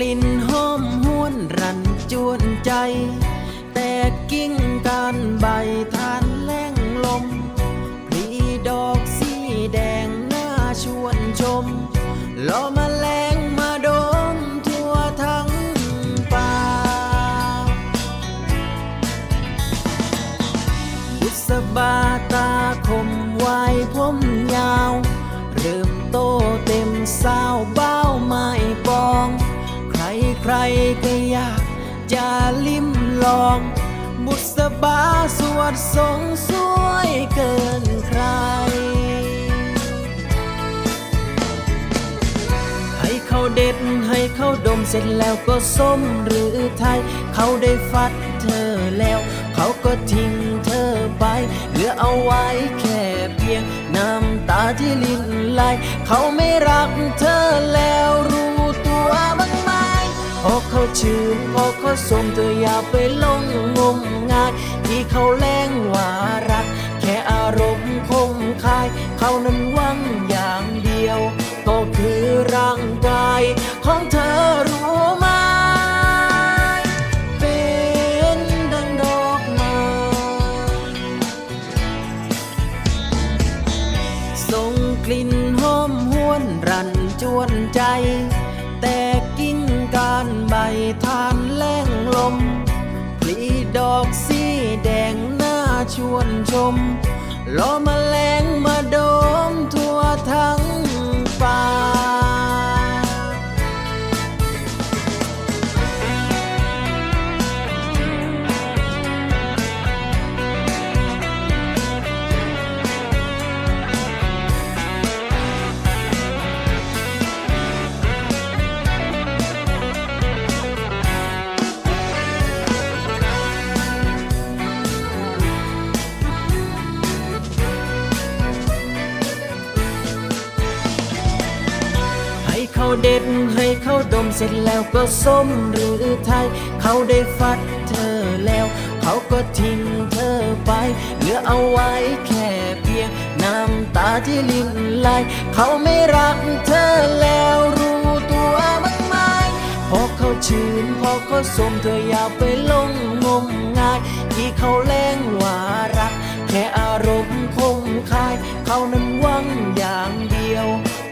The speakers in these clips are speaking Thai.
ลิ่นหอมหวนรันจวนใจ แต่กิ่งการใบทานแล้งลมพลีดอกสีแดงน่าชวนชมล้อม ใครก็อยากจะลิ้มลอง บุษบาสวดทรงสวยเกินใคร ให้เขาเด็ดให้เขาดมเสร็จแล้วก็ส้มหรือไทย เขาได้ฟัดเธอแล้ว เขาก็ทิ้งเธอไป เหลือเอาไว้แค่เพียงน้ำตาที่ลิ้นไหลเขาไม่รักเธอ ชื่นพอเขาสมเธออย่าไปลงงมงาย ที่เขาแรงว่ารัก แค่อารมณ์คงคาย เขานั้นหวังอย่างเดียว ก็คือร่างกายของเธอรู้ไหมเป็นดังดอกไม้ส่งกลิ่นหอมหวนรันจวนใจ ทานแล้งลมปลีดอกสีแดงน่าชวนชมล้อมาแลงมาดมท เขาเด็ดให้เขาดมเสร็จแล้วก็ส้มหรือไทย เขาได้ฟัดเธอแล้ว เขาก็ทิ้งเธอไป เหลือเอาไว้แค่เพียงน้ำตาที่ลิ้นไหลเขาไม่รักเธอแล้วรู้ตัวบ้างไหมพอเขาชื่นพอเขาสมเธออย่าไปหลงงมงาย ที่เขาแรงว่ารัก แค่อารมณ์คงคาย เขานั้นหวังอย่างเดียว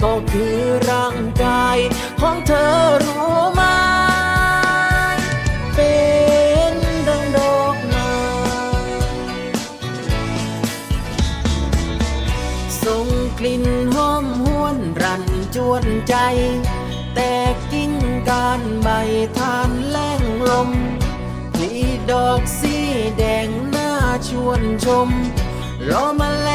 ก็คือร่างกายของเธอรู้ไหมเป็นดังดอกไม้ส่งกลิ่นหอมหวนรันจวนใจ แต่กิ่งการใบทานแล้งลมพลีดอกสีแดงน่าชวนชมล้อมาแร